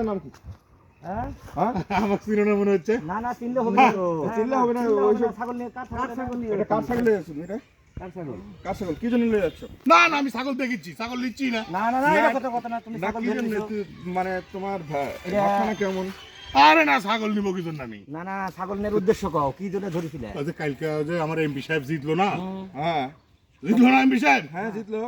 নাম কি? হ্যাঁ? হ্যাঁ? আমার চিরোনা মনে হচ্ছে। না না চিনলে হবে না চিনলে হবে না, চিনলে ওইসব- ছাগল নিয়ে কার ছাগল নিয়ে এটা কার ছাগল? নিয়ে যাচ্ছ এটা? কার ছাগল? কার ছাগল? কি জন্য নিয়ে যাচ্ছ? না না আমি ছাগল দেখেছি ছাগল নিচ্ছি না। না না না এটা কথা কথা না তুমি ছাগল কি জন্য? মানে তোমার কেমন? আরে না ছাগল নিবো কি জন্য আমি? না না ছাগল নেওয়ার উদ্দেশ্য কও কি জন্য ধরেছিলে আজ কালকে যে আমার এমপি সাহেব জিতলো না? হ্যাঁ। জিতলো না এমপি সাহেব? হ্যাঁ জিতলো।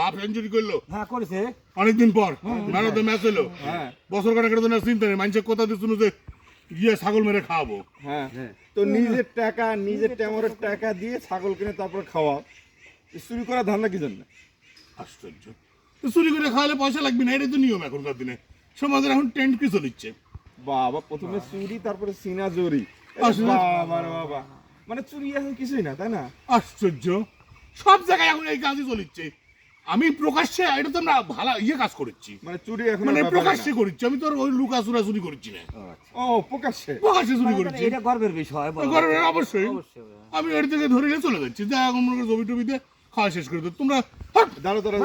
হাফ সেঞ্চুরি করল। হ্যাঁ করেছে। অনেকদিন পর ম্যান ম্যাচ হলো। হ্যাঁ। বছর কাটাকের জন্য চিন্তা নেই মানুষের কথা শুনো যে গিয়ে ছাগল মেরে খাওয়াবো। হ্যাঁ। তো নিজের টাকা নিজের ট্যামরের টাকা দিয়ে ছাগল কিনে তারপর খাওয়া এ চুরি করা ধান্দা কি জন্য? আশ্চর্য। তো চুরি করে খাওয়ালে পয়সা লাগবে না এটাই তো নিয়ম এখনকার দিনে। সমাজের এখন ট্রেন্ড কি চলিচ্ছে? বাবা প্রথমে চুরি তারপরে সিনা জরি। বাবা বাবা। মানে চুরি এখন কিছুই না তাই না? আশ্চর্য। সব জায়গায় এখন এই কাজই চলিচ্ছে। আমি প্রকাশ্যে এটা তো আমরা ভালো ইয়ে কাজ করেছি। মানে চুরি এখন মানে প্রকাশ্যে। করেছি। আমি তো ওই লুকা চুরা চুরি করছি না। ও প্রকাশ্যে? প্রকাশ্যে চুরি করেছি। এটা গর্বের বিষয় বলো। গর্বের অবশ্যই। অবশ্যই। আমি ওর থেকে ধরে নিয়ে চলে যাচ্ছি। যা এখন মনে করো জমি টবিতে খাওয়া শেষ করে তোমরা! দাঁড়ো দাঁড়ো?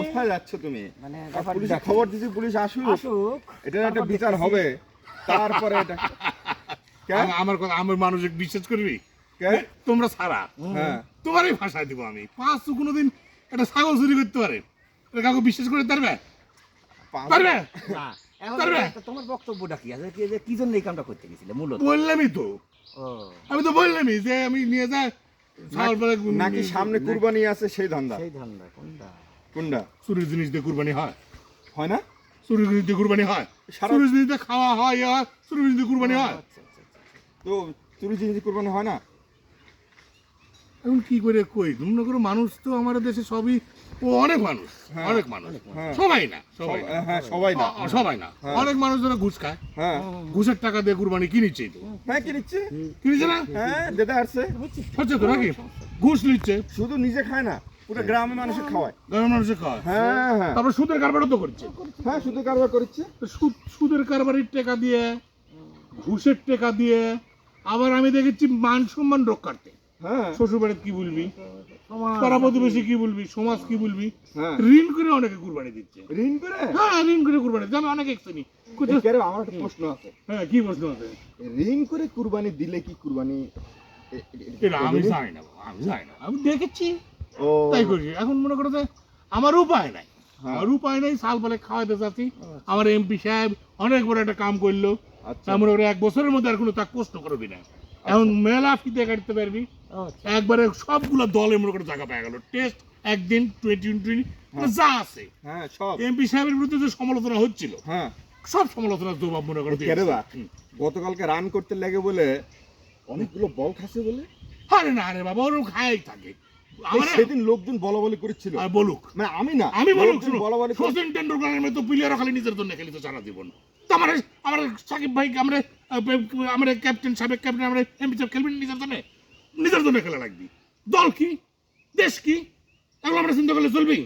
কোথায় যাচ্ছ তুমি? মানে আর ব্যাপার পুলিশে খবর দিছি পুলিশ আসুক। আসুক। এটার একটা বিচার হবে। তারপরে এটা আমার কথা আমার মানুষ বিশ্বাস করবি? তোমরা ছাড়া। হ্যাঁ। তোমারই ভাষায় দিব আমি। পাঁচ কোনোদিন একটা ছাগল চুরি করতে পারে। এটা কাউকে বিশ্বাস করে পারবে? তোমার বক্তব্যটা কি? আছে কি যে কি জন্য এই কামটা করতে গেছিলে? মূলত? বললামই তো। আমি তো বললামই যে আমি নিয়ে যাই নাকি সামনে কুরবানি আছে সেই ধান্দা? সেই ধান্দা কোনটা? কোনটা? চুরির জিনিস দিয়ে কুরবানি হয়। হয় না? চুরির জিনিস দিয়ে কুরবানি হয়। সারা- চুরির জিনিস দিয়ে খাওয়া হয় চুরির জিনিস দিয়ে কুরবানি হয়। আচ্ছা আচ্ছা আচ্ছা। তো চুরি জিনিস কুরবানি হয় না? এখন কি করে কই? মনে করো মানুষ তো আমাদের দেশে সবই ও অনেক মানুষ হ্যাঁ, অনেক মানুষ। সবাই না সবাই হ্যাঁ সবাই না। সবাই না। হ্যাঁ। অনেক মানুষ যারা ঘুষ খায়। হ্যাঁ। ঘুষের টাকা দিয়ে কুরবানি কিনেছেই তো। হ্যাঁ কি নিচ্ছে কিনেছে না? হ্যাঁ যেটা আসছে। হচ্ছে তো নাকি? ঘুষ নিচ্ছে। শুধু নিজে খায় না পুরো গ্রামের মানুষের খাওয়ায়। গ্রামের মানুষের খাওয়ায়। হ্যাঁ হ্যাঁ। তারপর সুদের কারবারও তো করছে। হ্যাঁ সুদের কারবার করছে। সুদ সুদের কারবারের টাকা দিয়ে ঘুষের টাকা দিয়ে আবার আমি দেখেছি মান সম্মান রক্ষার্থে। হ্যাঁ। শ্বশুর বাড়িতে কি বলবি? পাড়া প্রতিবেশী কি বলবি? সমাজ কি বলবি? হ্যাঁ। ঋণ করে অনেকে কুরবানি দিচ্ছে। ঋণ করে? হ্যাঁ ঋণ করে কুরবানি দিচ্ছে। আমি অনেক কেরে আমার একটা প্রশ্ন আছে। হ্যাঁ কি প্রশ্ন আছে? ঋণ করে কুরবানি দিলে কি কুরবানি আমি জানি না আমি জানি না। আমি দেখেছি। তাই করি। এখন মনে করো যে আমার উপায় নাই। হ্যাঁ। আমার উপায় নাই সাল বলে খাওয়াইতে চাচ্ছি। আমার এমপি সাহেব অনেক বড় একটা কাম করল। আচ্ছা। তার মনে করো এক বছরের মধ্যে আর কোনো তাক কষ্ট করবি না। এখন মেলা ফিতে কাটতে পারবি। আচ্ছা। একবারে সবগুলো দলে মনে করে জায়গা পেয়ে গেল। টেস্ট একদিন টোয়েন্টি টোয়েন্টি যা আছে। হ্যাঁ সব। এমপি সাহেবের বিরুদ্ধে যে সমালোচনা হচ্ছিল হ্যাঁ। সব সমালোচনার জবাব মনে করে গতকালকে রান করতে লাগে বলে অনেকগুলো বল খাসে বলে? আরে না রে বাবা ওরকম খাই থাকে। সেদিন লোকজন বলা বলি করেছিল। আর বলুক। মানে আমি না আমি বলুক লোকজন শুনো বলা বলি সচিন টেন্ডুলকারের মতো প্লেয়ারও খালি নিজের জন্য খেলিত সারা জীবন। তো আমার আমার সাকিব ভাই আমরা আমার ক্যাপ্টেন সাবেক ক্যাপ্টেন আমরা এমপি সাহেব খেলবেন নিজের জন্য? নিজের জন্য খেলা লাগবে। দল কি? দেশ কি? এগুলো আমরা চিন্তা করলে চলবি?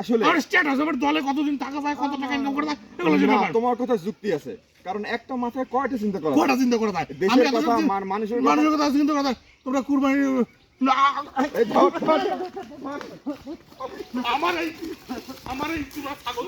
আসলে আর স্ট্যাটাস দলে কতদিন যায় কত টাকা ইনকাম করা যায় এগুলো যে ব্যাপার। তোমার কথা যুক্তি আছে কারণ একটা মাথায় কয়টা চিন্তা করা কটা চিন্তা করা যায়? দেশের কথা, মানুষের মানুষের কথা চিন্তা করা যায়। তোমরা কুরবানি। আমার এই আমার এই ছাগল